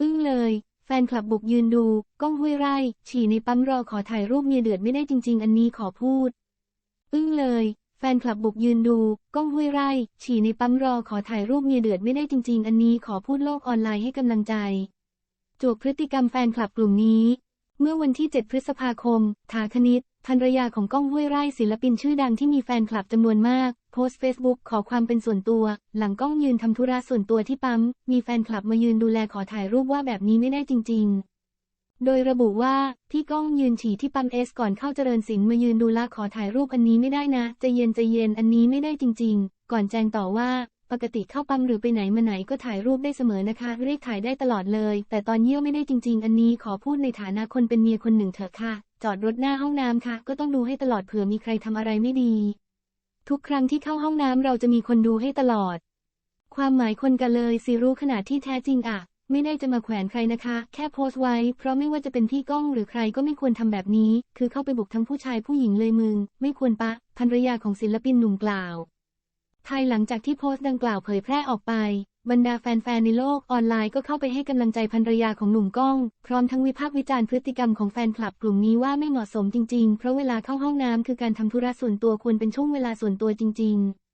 อึ้งเลย แฟนคลับบุกยืนดูก้องห้วยไร่ ฉี่ในปั๊มรอขอถ่ายรูปเมียเดือดไม่ได้จริง ๆ อันนี้ขอพูด อึ้งเลย แฟนคลับบุกยืนดูก้องห้วยไร่ ฉี่ในปั๊มรอขอถ่ายรูปเมียเดือดไม่ได้จริง ๆ อันนี้ขอพูดโลกออนไลน์ให้กำลังใจจวกพฤติกรรมแฟนคลับกลุ่มนี้ เมื่อวันที่ 7 พฤษภาคม ถาคณิต ภรรยาของก้องห้วยไร่ศิลปินชื่อดังที่มีแฟนคลับจำนวนมาก โพสต์เฟซบุ๊กขอความเป็นส่วนตัว หลังก้องยืนทำธุระส่วนตัวที่ปั๊ม มีแฟนคลับมายืนดูแลขอถ่ายรูปว่าแบบนี้ไม่ได้จริง ๆ โดยระบุว่า พี่ก้องยืนฉี่ที่ปั๊มเอสก่อนเข้าเจริญศิลป์มายืนดูแลขอถ่ายรูปอันนี้ไม่ได้นะใจเย็นใจเย็นอันนี้ไม่ได้จริง ๆ ก่อนแจ้งต่อว่าปกติเข้าปั๊มหรือไปไหนมาไหนก็ถ่ายรูปได้เสมอนะคะ เรียกถ่ายได้ตลอดเลย แต่ตอนเยี่ยวไม่ได้จริง ๆ อันนี้ขอพูดในฐานะคนเป็นเมียคนหนึ่งเถอะค่ะ จอดรถหน้าห้องน้ำค่ะ ก็ต้องดูให้ตลอดเผื่อมีใครทำอะไรไม่ดี ทุกครั้งที่เข้าห้องน้ำเราจะมีคนดูให้ตลอด ความหมายคนกันเลยสิรู้ขนาดที่แท้จริงอะไม่ได้จะมาแขวนใครนะคะ แค่โพสต์ไว้ เพราะไม่ว่าจะเป็นพี่ก้องหรือใครก็ไม่ควรทำแบบนี้ คือเข้าไปบุกทั้งผู้ชายผู้หญิงเลยมึง ไม่ควรปะภรรยาของศิลปินหนุ่มกล่าว ภายหลังจากที่โพสต์ดังกล่าวเผยแพร่ออกไป บรรดาแฟนๆในโลกออนไลน์ก็เข้าไปให้กำลังใจภรรยาของหนุ่มก้อง พร้อมทั้งวิพากษ์วิจารณ์พฤติกรรมของแฟนคลับกลุ่มนี้ว่าไม่เหมาะสมจริงๆ เพราะเวลาเข้าห้องน้ำคือการทำธุระส่วนตัวควรเป็นช่วงเวลาส่วนตัวจริง ๆ